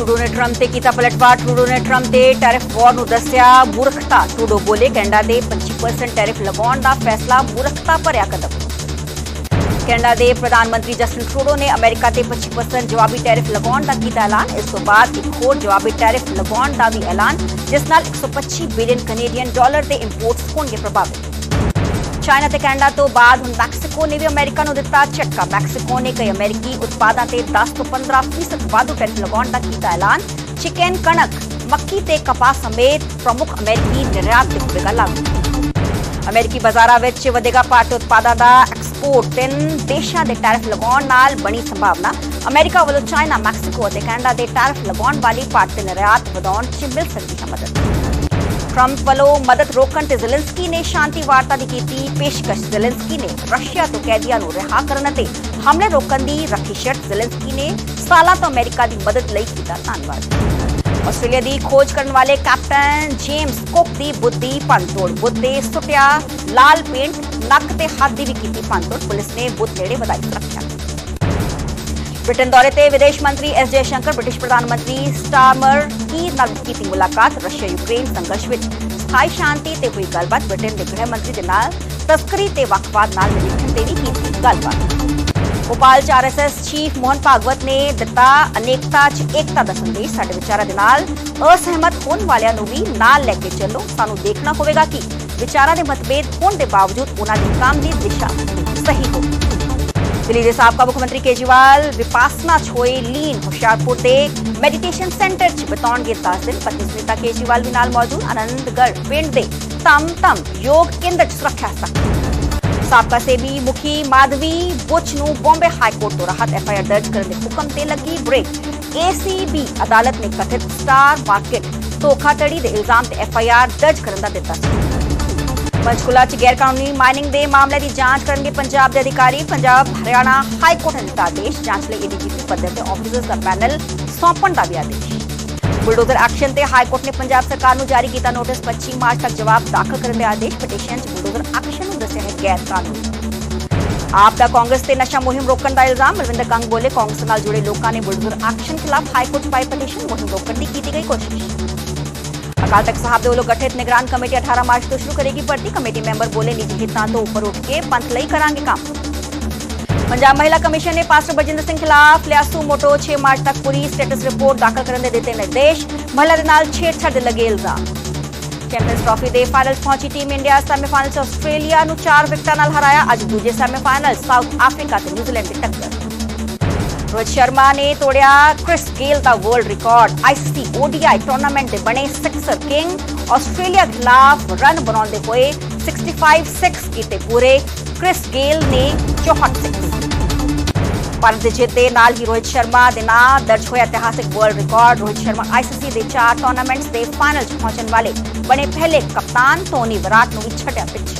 Trudeau ਨੇ Trump ਤੇ ਕੀਤਾ ਪਲਟਵਾਰ ਟਰੂਡੋ ਨੇ ਟਰੰਪ ਤੇ ਟੈਰਿਫ ਵਾਰ ਨੂੰ ਦੱਸਿਆ ਮੂਰਖਤਾ ਟਰੂਡੋ ਬੋਲੇ ਕੈਨੇਡਾ ਦੇ 25% ਟੈਰਿਫ ਲਗਾਉਣ ਦਾ ਫੈਸਲਾ ਮੂਰਖਤਾ ਭਰਿਆ ਕਦਮ ਕੈਨੇਡਾ ਦੇ ਪ੍ਰਧਾਨ ਮੰਤਰੀ ਜਸਟਿਨ ਟਰੂਡੋ ਨੇ ਅਮਰੀਕਾ ਤੇ 25% ਜਵਾਬੀ ਟੈਰਿਫ ਲਗਾਉਣ ਦਾ ਕੀਤਾ ਐਲਾਨ ਇਸ ਤੋਂ ਬਾਅਦ ਇੱਕ ਹੋਰ ਜਵਾਬੀ ਟੈਰਿਫ ਲਗਾਉਣ ਦਾ ਵੀ ਐਲਾਨ ਜਿਸ ਨਾਲ 125 ਬਿਲੀਅਨ ਕੈਨੇਡੀਅਨ ਡਾਲਰ ਦੇ ਇੰਪੋਰਟਸ ਹੋਣਗੇ ਪ੍ਰਭਾਵਿਤ ਚਾਈਨਾ ਤੇ ਕੈਨੇਡਾ ਤੋਂ ਬਾਅਦ ਹੁਣ ਮੈਕਸੀਕੋ ਨੇ ਵੀ ਅਮਰੀਕਾ ਨੂੰ ਦਿੱਤਾ ਝਟਕਾ। ਮੈਕਸੀਕੋ ਨੇ ਕਈ ਅਮਰੀਕੀ ਉਤਪਾਦਾਂ ਤੇ 10 ਤੋਂ 15% ਵਾਧੂ ਟੈਰਿਫ ਲਗਾਉਣ ਦਾ ਕੀਤਾ ਐਲਾਨ। ਚਿਕਨ, ਕਣਕ, ਮੱਕੀ ਤੇ ਕਪਾਹ ਸਮੇਤ ਪ੍ਰਮੁੱਖ ਅਮਰੀਕੀ ਨਿਰਯਾਤ ਤੇ ਹੋਵੇਗਾ ਲਾਗੂ ਅਮਰੀਕੀ ਬਾਜ਼ਾਰਾਂ ਵਿੱਚ ਵਧੇਗਾ ਭਾਰਤੀ ਉਤਪਾਦਾਂ ਦਾ ਐਕਸਪੋਰਟ। ਤਿੰਨ ਦੇਸ਼ਾਂ ਦੇ ਟੈਰਿਫ ਲਗਾਉਣ ਨਾਲ ਬਣੀ ਸੰਭਾਵਨਾ। ਅਮਰੀਕਾ ਵੱਲੋਂ ਚਾਈਨਾ, ਮੈਕਸੀਕੋ ਅਤੇ ਕੈਨੇਡਾ ਦੇ ਟੈਰਿਫ ਲਗਾਉਣ ਵਾਲੀ ਭਾਰਤੀ ਨਿਰਯਾਤ ਵਧਾਉਣ 'ਚ ਮਿਲ ਸਕਦੀ ਹੈ ਮਦਦ। ਟਰੰਪ ਵੱਲੋਂ ਮਦਦ ਰੋਕਣ ਤੇ ਜ਼ੈਲੈਂਸਕੀ ਨੇ ਸ਼ਾਂਤੀ ਵਾਰਤਾ ਦੀ ਕੀਤੀ ਪੇਸ਼ਕਸ਼। ਜ਼ੈਲੈਂਸਕੀ ਨੇ ਰਸ਼ੀਆ ਤੋਂ ਕੈਦੀਆਂ ਨੂੰ ਰਿਹਾ ਕਰਨ ਅਤੇ ਹਮਲੇ ਰੋਕਣ ਦੀ ਰੱਖੀ ਸ਼ਰਤ। ਜ਼ੈਲੈਂਸਕੀ ਨੇ ਸਾਲਾਂ ਤੋਂ ਅਮਰੀਕਾ ਦੀ ਮਦਦ ਲਈ ਕੀਤਾ ਧੰਨਵਾਦ। ਆਸਟ੍ਰੇਲੀਆ ਦੀ ਖੋਜ ਕਰਨ ਵਾਲੇ ਕੈਪਟਨ ਜੇਮਸ ਕੁੱਕ ਦੀ ਬੁੱਧੀ ਪੰਤੋੜ ਬੁੱਧੇ ਸੁਟਿਆ ਲਾਲ ਪੇਂਟ, ਨੱਕ ਤੇ ਹੱਥ ਦੀ ਵੀ ਕੀਤੀ ਪੰਤੋੜ ਪੁਲਿਸ ਨੇ ਬੁੱਧ ਨੇੜੇ ਵਧਾਈ ਸੁਰੱਖਿਆ ਬ੍ਰਿਟਨ ਦੌਰੇ ਤੇ ਵਿਦੇਸ਼ ਮੰਤਰੀ ਐਸ ਜੈ ਸ਼ੰਕਰ, ਬ੍ਰਿਟਿਸ਼ ਪ੍ਰਧਾਨ ਮੰਤਰੀ ਸਟਾਰਮਰ ਨਾਲ ਕੀਤੀ ਮੁਲਾਕਾਤ ਰਸ਼ੀਆ ਯੂਕਰੇਨ ਸੰਘਰਸ਼ ਵਿੱਚ ਸਥਾਈ ਸ਼ਾਂਤੀ ਤੇ ਹੋਈ ਗੱਲਬਾਤ, ਬ੍ਰਿਟੇਨ ਦੇ ਗ੍ਰਹਿ ਮੰਤਰੀ ਦੇ ਨਾਲ ਤਸਕਰੀ ਤੇ ਵੱਖਵਾਦ ਨਾਲ ਨਜਿੱਠਣ ਤੇ ਵੀ ਕੀਤੀ ਗੱਲਬਾਤ। ਭੋਪਾਲ ਚ ਆਰਐਸਐਸ ਚੀਫ ਮੋਹਨ ਭਾਗਵਤ ਨੇ ਦਿੱਤਾ ਅਨੇਕਤਾ ਚ ਏਕਤਾ ਦਾ ਸੰਦੇਸ਼। ਸਾਡੇ ਵਿਚਾਰਾਂ ਦੇ ਨਾਲ ਅਸਹਿਮਤ ਹੋਣ ਵਾਲਿਆਂ ਨੂੰ ਵੀ ਨਾਲ ਲੈ ਕੇ ਚੱਲੋ। ਸਾਨੂੰ ਦੇਖਣਾ ਹੋਵੇਗਾ ਕਿ ਵਿਚਾਰਾਂ ਦੇ ਮਤਭੇਦ ਹੋਣ ਦੇ ਬਾਵਜੂਦ ਉਹਨਾਂ ਦੇ ਕੰਮ ਦੀ ਦਿਸ਼ਾ ਸਹੀ ਹੋਵੇ ਦਿੱਲੀ ਦੇ ਸਾਬਕਾ ਮੁੱਖ ਮੰਤਰੀ ਕੇਜਰੀਵਾਲ ਵਿਪਾਸਨਾ ਚ ਹੋਏ ਲੀਨ ਹੁਸ਼ਿਆਰਪੁਰ ਦੇ ਮੈਡੀਟੇਸ਼ਨ ਸੈਂਟਰ ਚ ਬਤਾਉਣਗੇ 10 ਦਿਨ ਪਤਨੀ ਸੁਨੀਤਾ ਕੇਜਰੀਵਾਲ ਵੀ ਨਾਲ ਮੌਜੂਦ ਆਨੰਦਗੜ੍ਹ ਪਿੰਡ ਦੇ ਤਮ ਤਮ ਯੋਗ ਕੇਂਦਰ ਚ ਸੁਰੱਖਿਆ ਸਖਤ ਸਾਬਕਾ ਸੇਬੀ ਮੁਖੀ ਮਾਧਵੀ ਬੁੱਚ ਨੂੰ ਬੰਬੇ ਹਾਈ ਕੋਰਟ ਤੋਂ ਰਾਹਤ ਐਫਆਈਆਰ ਦਰਜ ਕਰਨ ਦੇ ਹੁਕਮ ਤੇ ਲੱਗੀ ਬ੍ਰੇਕ ਏਸੀਬੀ ਅਦਾਲਤ ਨੇ ਕਥਿਤ ਸਟਾਰ ਮਾਰਕੀਟ ਧੋਖਾਧੜੀ ਦੇ ਇਲਜ਼ਾਮ ਤੇ ਐਫਆਈਆਰ ਦਰਜ ਕਰਨ ਦਾ ਦਿੱਤਾ ਸੀ ਪੰਚਕੁਲਾ ਚ ਗੈਰ ਕਾਨੂੰਨੀ ਮਾਈਨਿੰਗ ਦੇ ਮਾਮਲੇ ਦੀ ਜਾਂਚ ਕਰਨਗੇ ਪੰਜਾਬ ਦੇ ਅਧਿਕਾਰੀ। ਪੰਜਾਬ, ਹਰਿਆਣਾ ਹਾਈ ਕੋਰਟ ਨੇ ਆਦੇਸ਼। ਜਾਂਚ ਲਈ ਏਡੀਜੀਪੀ ਪੱਧਰ ਤੇ ਆਫੀਸਰਸ ਦਾ ਪੈਨਲ ਸੌਂਪਣ ਦਾ ਵੀ ਆਦੇਸ਼। ਬੁਲਡੋਜ਼ਰ ਐਕਸ਼ਨ ਤੇ ਹਾਈ ਕੋਰਟ ਨੇ ਪੰਜਾਬ ਸਰਕਾਰ ਨੂੰ ਜਾਰੀ ਕੀਤਾ ਨੋਟਿਸ 25 ਮਾਰਚ ਤੱਕ ਜਵਾਬ ਦਾਖਲ ਕਰਨ ਦੇ ਆਦੇਸ਼। ਪਟੀਸ਼ਨ ਚ ਬੁਲਡੋਜ਼ਰ ਐਕਸ਼ਨ ਨੂੰ ਦੱਸਿਆ ਹੈ ਗੈਰ ਕਾਨੂੰਨੀ ਆਪ ਦਾ ਕਾਂਗਰਸ ਤੇ ਨਸ਼ਾ ਮੁਹਿੰਮ ਰੋਕਣ ਦਾ ਇਲਜ਼ਾਮ। ਮਲਵਿੰਦਰ ਕੰਗ ਬੋਲੇ ਕਾਂਗਰਸ ਨਾਲ ਜੁੜੇ ਲੋਕਾਂ ਨੇ ਬੁਲਡੋਜ਼ਰ ਐਕਸ਼ਨ ਖਿਲਾਫ ਹਾਈ ਕੋਰਟ 'ਚ ਪਾਈ ਪਟੀਸ਼ਨ ਮੁਹਿੰਮ ਰੋਕਣ ਦੀ ਕੀਤੀ ਗਈ ਕੋਸ਼ਿਸ਼। ਅਕਾਲ ਤਖਤ ਸਾਹਿਬ ਦੇ ਵੱਲੋਂ ਗਠਿਤ ਨਿਗਰਾਨ ਕਮੇਟੀ 18 ਮਾਰਚ ਤੋਂ ਸ਼ੁਰੂ ਕਰੇਗੀ ਭਰਤੀ ਕਮੇਟੀ ਮੈਂਬਰ ਬੋਲੇ ਨਿੱਜੀ ਹਿੱਤਾਂ ਤੋਂ ਉੱਪਰ ਉੱਠ ਕੇ ਪੰਥ ਲਈ ਕਰਾਂਗੇ ਕੰਮ ਪੰਜਾਬ ਮਹਿਲਾ ਕਮਿਸ਼ਨ ਨੇ ਪਾਸਟਰ ਬਜਿੰਦਰ ਸਿੰਘ ਖਿਲਾਫ ਲਿਆਸੂ ਮੋਟੋ 6 ਮਾਰਚ ਤੱਕ ਪੂਰੀ ਸਟੇਟਸ ਰਿਪੋਰਟ ਦਾਖਲ ਕਰਨ ਦੇ ਦਿੱਤੇ ਨਿਰਦੇਸ਼ ਮਹਿਲਾ ਦੇ ਨਾਲ ਛੇੜਛਾੜ ਦੇ ਲੱਗੇ ਇਲਜ਼ਾਮ ਚੈਂਪੀਅਨਸ ਟਰਾਫੀ ਦੇ ਫਾਈਨਲ ਪਹੁੰਚੀ ਟੀਮ ਇੰਡੀਆ ਸੈਮੀਫਾਈਨਲ 'ਚ ਆਸਟ੍ਰੇਲੀਆ ਨੂੰ 4 ਵਿਕਟਾਂ ਨਾਲ ਹਰਾਇਆ ਅੱਜ ਦੂਜੇ ਸੈਮੀਫਾਈਨਲ ਸਾਊਥ ਅਫਰੀਕਾ ਤੇ ਨਿਊਜ਼ੀਲੈਂਡ ਦੀ ਟੱਕਰ ਰੋਹਿਤ ਸ਼ਰਮਾ ਨੇ ਤੋੜਿਆ ਕ੍ਰਿਸ ਗੇਲ ਦਾ world record ICC ODI tournament ਦੇ ਬਣੇ ਸਿਕਸਰ ਕਿੰਗ ਆਸਟ੍ਰੇਲੀਆ ਖਿਲਾਫ ਰਨ ਬਣਾਉਂਦੇ ਹੋਏ 65-6 ਕੀਤੇ ਪੂਰੇ। ਕ੍ਰਿਸ ਗੇਲ ਨੇ 64 ਸਿਕਸ ਭਾਰਤ ਦੇ ਜਿੱਤੇ ਨਾਲ ਹੀ ਰੋਹਿਤ ਸ਼ਰਮਾ ਦੇ ਨਾਂ ਦਰਜ ਹੋਇਆ ਇਤਿਹਾਸਿਕ world record Rohit Sharma ICC ਦੇ ਚਾਰ ਟੂਰਨਾਮੈਂਟਸ ਦੇ ਫਾਈਨਲ 'ਚ ਪਹੁੰਚਣ ਵਾਲੇ। ਬਣੇ ਪਹਿਲੇ ਕਪਤਾਨ ਧੋਨੀ ਵਿਰਾਟ ਨੂੰ ਵੀ ਛੱਡਿਆ ਪਿੱਛੇ।